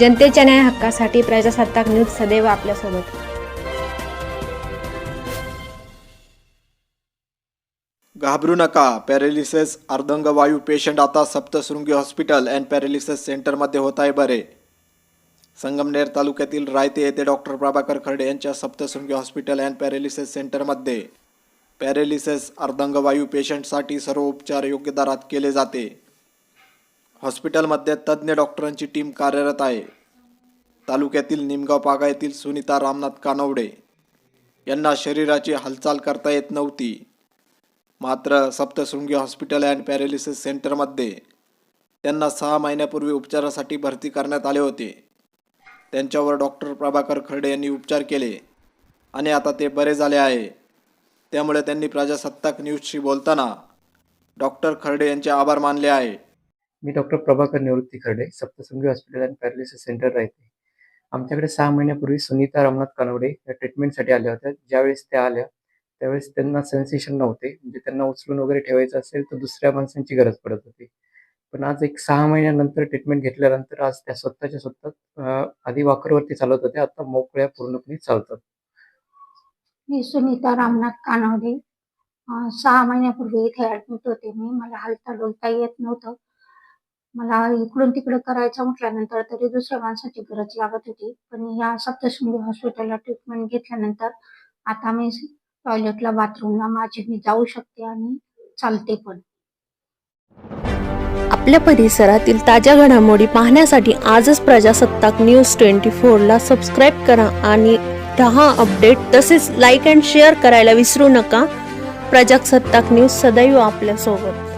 जनतेच्या न्याय हक्कासाठी प्रजासत्ताक न्यूज सदैव आपल्यासोबत. घाबरू नका. पॅरालिसिस अर्धंगवायू पेशंट आता सप्तशृंगी हॉस्पिटल अँड पॅरालिसिस सेंटरमध्ये होत आहे बरे. संगमनेर तालुक्यातील रायते येथे डॉक्टर प्रभाकर खर्डे यांच्या सप्तशृंगी हॉस्पिटल अँड पॅरालिसिस सेंटरमध्ये पॅरालिसिस अर्धंगवायू पेशंटसाठी सर्व उपचार योग्य दरात केले जाते. हॉस्पिटलमध्ये तज्ज्ञ डॉक्टरांची टीम कार्यरत आहे. तालुक्यातील निमगाव पागा येथील सुनीता रामनाथ कानवडे यांना शरीराची हालचाल करता येत नव्हती. मात्र सप्तशृंगी हॉस्पिटल अँड पॅरालिसिस सेंटरमध्ये त्यांना सहा महिन्यापूर्वी उपचारासाठी भरती करण्यात आले होते. त्यांच्यावर डॉक्टर प्रभाकर खर्डे यांनी उपचार केले आणि आता ते बरे झाले आहे. त्यामुळे त्यांनी प्रजासत्ताक न्यूजशी बोलताना डॉक्टर खर्डे यांचे आभार मानले आहे. मी doctor Prabhakar Nivrutti Kharde Saptasangi hospital and paralysis centre राहते आमच्याकडे सहा महिन्यापूर्वी सुनीता रामनाथ कानवडे या ट्रीटमेंटसाठी आल्या होत्या. ज्यावेळेस त्या आल्या त्यावेळेस त्यांना सेन्सेशन नव्हते. म्हणजे त्यांना उचलून वगैरे ठेवायचं असेल तर दुसऱ्या माणसांची गरज पडत होती. पण आज एक सहा महिन्यानंतर ट्रीटमेंट घेतल्यानंतर आज त्या स्वतःच्या स्वतः आधी वाकरवरती चालत होत्या. आता मोकळ्या पूर्णपणे चालतात. मी सुनीता रामनाथ कानवडे. सहा महिन्यापूर्वी इथे ऍडमिट होते मी. मला हालता डोलता येत नव्हतं. मला इकडून तिकडे करायचं म्हटल्यानंतर तरी दुसऱ्या माणसाची गरज लागत होती. पण या सप्तशृंगी हॉस्पिटलला ट्रीटमेंट घेतल्यानंतर आता मी टॉयलेटला बाथरूमला माझी मी जाऊ शकते आणि चालते पण. आपल्या परिसरातील ताज्या घडामोडी पाहण्यासाठी आजच प्रजासत्ताक न्यूज ट्वेंटी फोरला सबस्क्राईब करा आणि राहा अपडेट तसेच लाईक अँड शेअर करायला विसरू नका. प्रजासत्ताक न्यूज सदैव आपल्यासोबत.